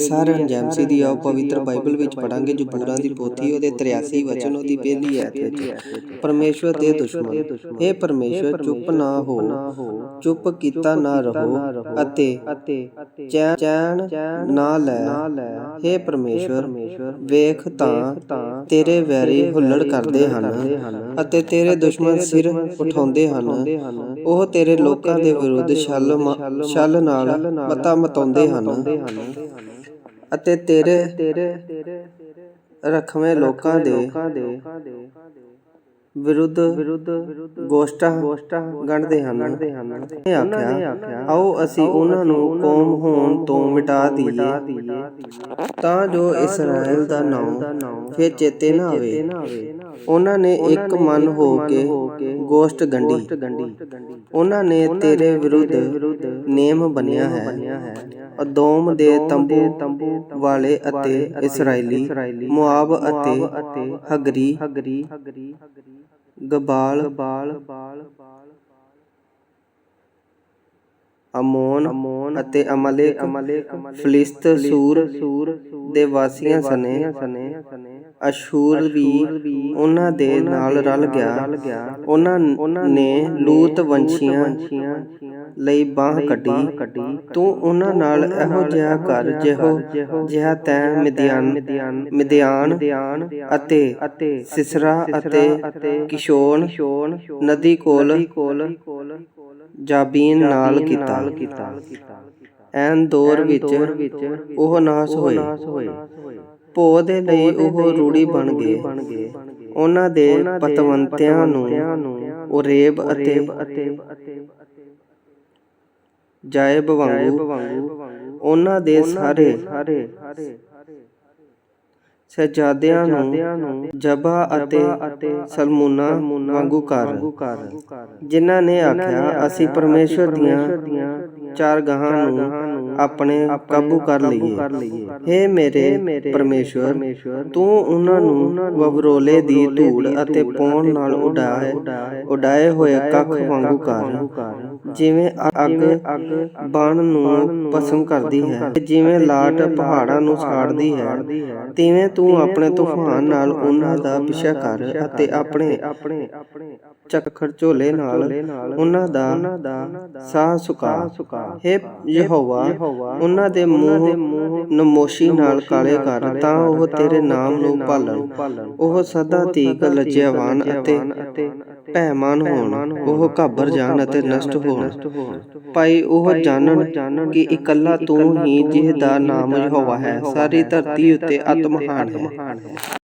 ਸਾਰਿਆਂ ਨੂੰ ਜੈਮਸੀ ਦੀ ਆਓ ਪਵਿੱਤਰ ਬਾਈਬਲ ਵਿੱਚ ਪੜਾਂਗੇ ਜਬੂਰਾਂ ਦੀ ਪੋਥੀ ਉਹਦੇ 83 ਵਚਨ ਉਹਦੀ ਪਹਿਲੀ ਐਤ ਵਿੱਚ। ਪਰਮੇਸ਼ਵਰ ਦੇ ਦੁਸ਼ਮਣ। ਇਹ ਪਰਮੇਸ਼ਵਰ ਚੁੱਪ ਨਾ ਹੋ ਚੁੱਪ ਕੀਤਾ ਨਾ ਰਹੋ ਅਤੇ ਚੈਨ ਨਾ ਲੈ। हे ਪਰਮੇਸ਼ਵਰ ਵੇਖ ਤਾਂ ਤੇਰੇ ਵੈਰੀ ਹੁੱਲੜ ਕਰਦੇ ਹਨ ਅਤੇ ਤੇਰੇ ਦੁਸ਼ਮਣ ਸਿਰ ਉਠਾਉਂਦੇ ਹਨ। ਉਹ ਤੇਰੇ ਲੋਕਾਂ ਦੇ ਵਿਰੁੱਧ ਛਲ ਛਲ ਨਾਲ ਮਤਾ ਮਤਾਉਂਦੇ ਹਨ। ਅਤੇ ਤੇਰੇ ਰਖਵੇਂ ਲੋਕਾਂ ਦੇ ਵਿਰੁੱਧ ਗੋਸ਼ਟਾਂ ਗੰਢਦੇ ਹਨ। ਇਹ ਆਖਿਆ, ਆਓ ਅਸੀਂ ਉਹਨਾਂ ਨੂੰ ਕੌਮ ਹੋਣ ਤੋਂ ਮਿਟਾ ਦਈਏ। ਤਾਂ ਜੋ ਇਸਰਾਇਲ ਦਾ ਨਾਮ ਫਿਰ ਚੇਤੇ ਨਾ ਆਵੇ। ਉਹਨਾਂ ਨੇ ਇੱਕ ਮਨ ਹੋ ਕੇ ਗੋਸ਼ਟ ਗੰਢੀ। ਉਹਨਾਂ ਨੇ ਤੇਰੇ ਵਿਰੁੱਧ ਨੇਮ ਬਣਿਆ ਹੈ। ਅਦੋਮ ਦੇ ਤੰਬੂ ਵਾਲੇ ਅਤੇ ਇਸਰਾਇਲੀ ਮੁਆਬ ਅਤੇ ਹਗਰੀ ਗਬਾਲ ਅਮੋਨ ਅਤੇ ਅਮਲੇ ਫਲਿਸਤ ਸੂਰ ਦੇ ਵਾਸੀਆਂ ਸਨੇ ਅਸ਼ੂਰ ਵੀ ਉਹਨਾਂ ਦੇ ਨਾਲ ਰਲ ਗਿਆ। ਉਹਨਾਂ ਨੇ ਲੂਤ ਵੰਸ਼ੀਆਂ ਲਈ ਬਾਹ ਕੱਢੀ। ਤੂੰ ਉਹਨਾਂ ਨਾਲ ਇਹੋ ਜਿਹਾ ਕਰ ਜਿਹੋ ਜਿਹਾ ਤੈਂ ਮਿਦਿਆਨ ਮਿਦਿਆਨ ਅਤੇ ਸਿਸਰਾ ਅਤੇ ਕਿਸ਼ੋਨ ਨਦੀ ਕੋਲ ਜਾਬੀਨ ਨਾਲ ਕੀਤਾ। ਐਨ ਦੌਰ ਵਿੱਚ ਉਹ ਨਾਸ ਹੋਏ। ਭੋ ਦੇ ਲਈ ਉਹ ਰੂੜੀ ਬਣ ਗਏ। ਉਹਨਾਂ ਦੇ ਪਤਵੰਤਿਆਂ ਨੂੰ ਉਰੇਬ ਅਤੇ ਜਾਇਬ ਵਾਂਗੂ ਉਹਨਾਂ ਦੇ ਸਾਰੇ ਸਹਜਾਦਿਆਂ ਨੂੰ ਜਬਾ ਅਤੇ ਸਲਮੂਨਾ ਵਾਂਗੂ ਕਰ। ਜਿਨ੍ਹਾਂ ਨੇ ਆਖਿਆ ਅਸੀਂ ਪਰਮੇਸ਼ਵਰ ਦੀਆਂ ਚਾਰ ਗਾਹਾਂ ਨੂੰ ਆਪਣੇ ਕਾਬੂ ਕਰ ਲਈਏ। हे ਮੇਰੇ ਪਰਮੇਸ਼ਵਰ ਤੂੰ ਉਹਨਾਂ ਨੂੰ ਵਬਰੋਲੇ ਦੀ ਧੂੜ ਅਤੇ ਪੌਣ ਨਾਲ ਉਡਾਏ ਉਡਾਏ ਹੋਏ ਕੱਖ ਵਾਂਗੂ ਕਰ। ਜਿਵੇਂ ਅੱਗ ਬਣ ਨੂੰ ਪਸੰਦ ਕਰਦੀ ਹੈ ਜਿਵੇਂ ਲਾਟ ਪਹਾੜਾਂ ਨੂੰ ਸਾੜਦੀ ਹੈ। ਤਿਵੇਂ ਤੂੰ ਆਪਣੇ ਤੂਫਾਨ ਨਾਲ ਉਹਨਾਂ ਦਾ ਪਿਛਾ ਕਰ ਅਤੇ ਆਪਣੇ ਚੱਖੜ ਝੋਲੇ ਨਾਲ ਉਹਨਾਂ ਦਾ ਸਾਹ ਸੁਕਾ। ਹੈ ਯਹੋਵਾ ਉਹਨਾਂ ਦੇ ਮੂੰਹ ਨਮੋਸ਼ੀ ਨਾਲ ਕਾਲੇ ਕਰ ਤਾਂ ਉਹ ਤੇਰੇ ਨਾਮ ਨੂੰ ਪਾਲਣ। ਉਹ ਸਦਾ ਤੀਕ ਲਜਿਆਵਾਨ ਅਤੇ ਭੈਮਾਨ ਹੋਣ। ਉਹ ਘਾਬਰ ਜਾਣ ਅਤੇ ਨਸ਼ਟ ਹੋਣ। ਭਾਈ ਉਹ ਜਾਣਨ ਕਿ ਇਕੱਲਾ ਤੂੰ ਹੀ ਜਿਸ ਦਾ ਨਾਮ ਯਹੋਵਾ ਹੈ। ਸਾਰੀ ਧਰਤੀ ਉੱਤੇ ਅਤਮਹਾਨ ਹੈ